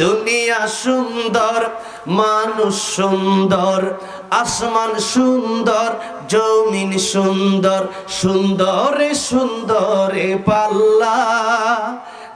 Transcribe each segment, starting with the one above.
দুনিয়া সুন্দর মানুষ সুন্দর আসমান সুন্দর জমিন সুন্দর সুন্দরে সুন্দরে পাল্লা।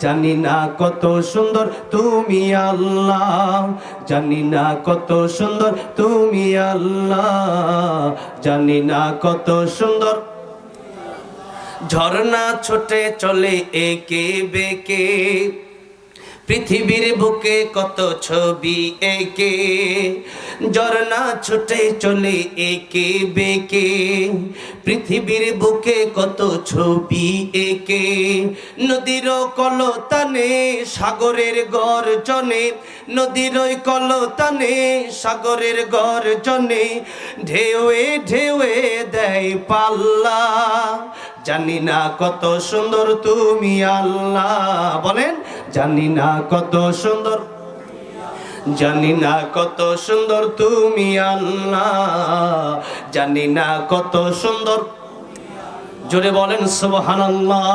জানি না কত সুন্দর তুমি আল্লাহ। জানি না কত সুন্দর তুমি আল্লাহ। জানি না কত সুন্দর। ঝর্ণা ছোটে চলে একে বেকে। পৃথিবীর বুকে কত ছবি একে? ঝর্ণা ছুটে চলে একে বেকে? পৃথিবীর বুকে কত ছবি একে? নদীর কলতানে, সাগরের গর্জনে, নদীর কলতানে, সাগরের গর্জনে, ঢেউয়ে ঢেউয়ে দেয় পাল্লা। জানি না কত সুন্দর তুমি আল্লাহ। বলেন জানি না কত সুন্দর, জানি না কত সুন্দর তুমি আল্লাহ। জানি না কত সুন্দর, জোরে বলেন সুবহানাল্লাহ।